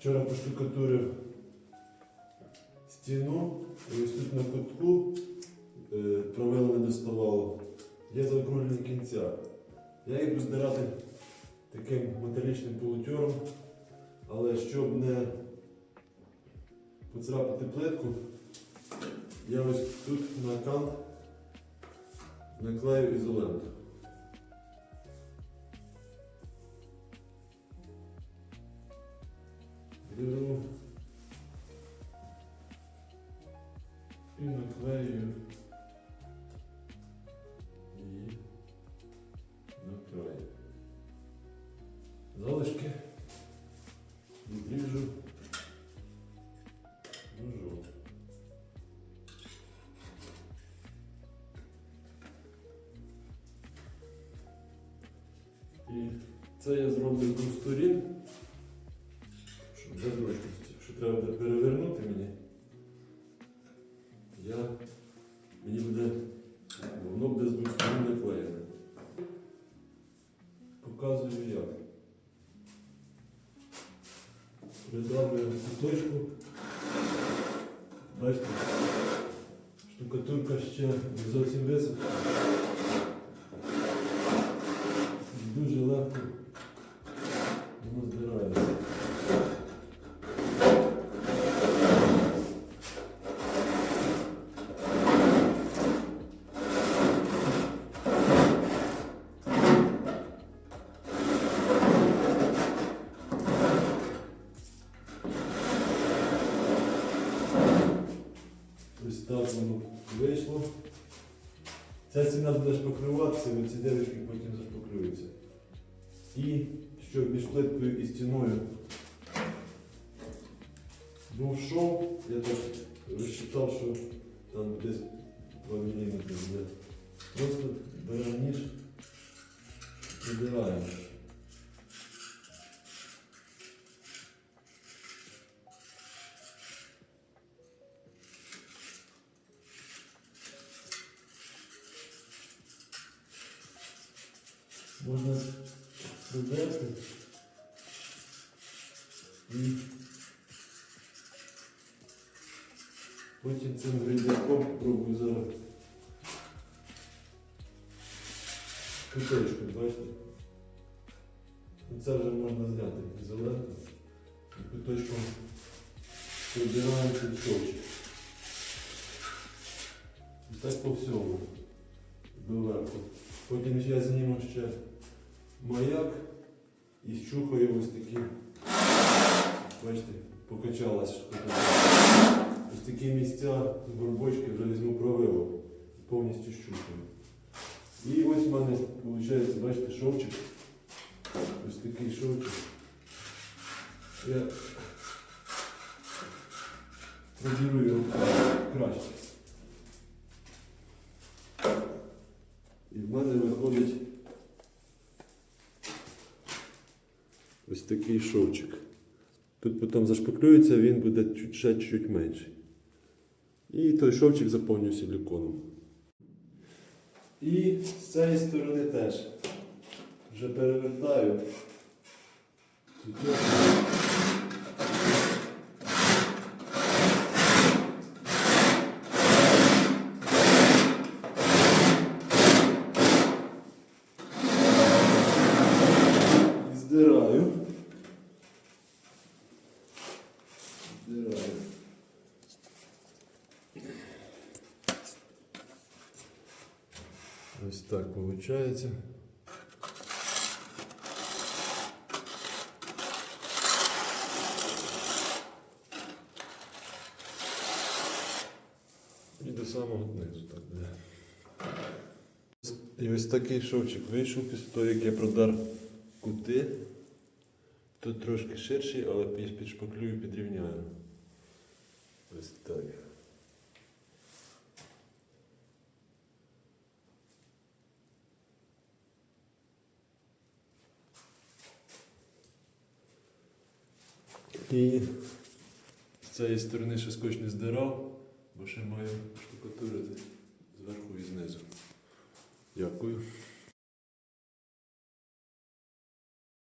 Вчора поштукатурив стіну, і ось тут на кутку е, провел не доставало. Є закруглені кінця. Я їх буду здирати таким металічним полутьором, але щоб не поцарапати плитку, я ось тут на кант наклею ізоленту. Беру і наклею. Її на край. Залишки. Відріжу. І це я зроблю з сторін, зручності. Якщо треба буде перевернути мені, я, мені буде, воно буде з двох сторін наклеєне. Показую як. Придавлюємо куточку. Бачите, штукатурка ще не зовсім висохла. Дуже легко воно збирається. Ось так воно вийшло. Ця стіна буде шпаклюватися, ці дирочки потім зашпаклюються. І щоб між плиткою і стіною був шов, я так розчитав, що там десь 2 мм буде. Просто беремо ніж, видираємо. Можна додати і потім цим грильдяком пробую зараз куточку, бачите? Це вже можна зняти ізоленту і куточком прибираємо шовчик. І так по всьому доверху. Потім я зніму ще маяк і щухаю ось такі. Бачите, покачалась. Ось такі місця горбочки вже візьму провило. Повністю щухаю. І ось в мене виходить, бачите, шовчик. Ось такий шовчик. Я продірую його краще. І в мене виходить ось такий шовчик. Тут потім зашпаклюється, він буде чуть, ще чуть менший. І той шовчик заповнюю силіконом. І з цієї сторони теж вже перевертаю. Тут я- І здираю. Здираю. Ось так виходить. І до самого низу так буде. І ось такий шовчик вийшов після того, як я продар кути. Тут трошки ширший, але під- підшпаклюю, підрівняю. Ось так. І з цієї сторони ще скотч не здирав, бо ще маю штукатурити зверху і знизу. Дякую.